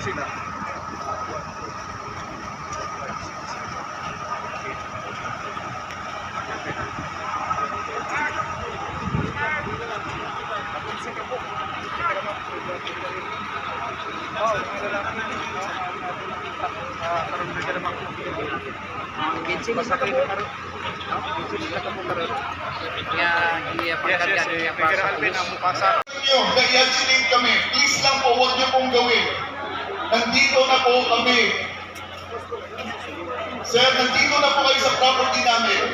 sila. Basta kayo karon. Nga, iya Yes, yes, pagkarga, eh. iya Figure Alvin ang mupasa. nyo, nag-i-agitate kami. Please lang po, huwag niyo pong gawin. Nandito na po kami. Sir, nandito na po kayo sa property namin.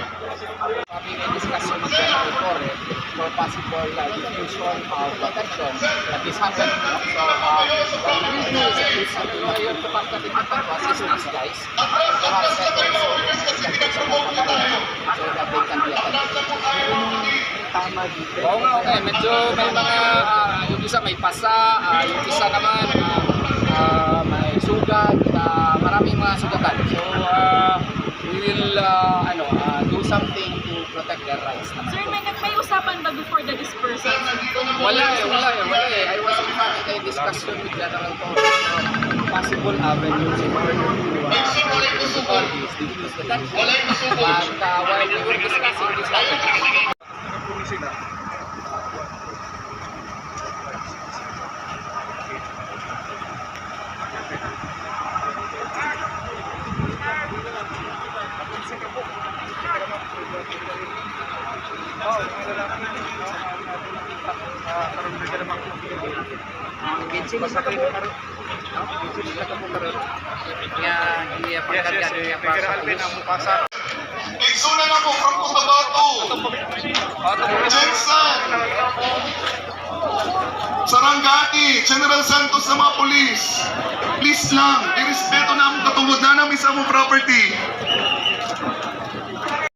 Kami may discussion with the authority for possible uh, diffusion of protection that is happening. So, uh, what we do is at least uh, your department in to assist these guys. Perhaps uh, also Pinag-promote niyo tayo. so that they can be attended. Tama dito. Oo nga, okay. Medyo may mga, ah, yung isa may pasa, ah, yung isa naman So, ah, we will ah, ano, ah, do something to protect their rights. Sir, may, may usapan ba before the dispersal? Wala eh, wala eh, wala eh. I was in fact in a discussion with General Torres on possible avenues in order to uh, to all this, diffuse the tension. But uh, while we were discussing this topic, sila. Basta kayo karon. nga, iya Yes, pagkarga, yes, eh. iya Figure Alvin ang mupasa. Exuna na po from Cotabato. Jensen. Sarangani, General Santos sa mga polis. Please lang, irespeto na among katungod na namin sa among property.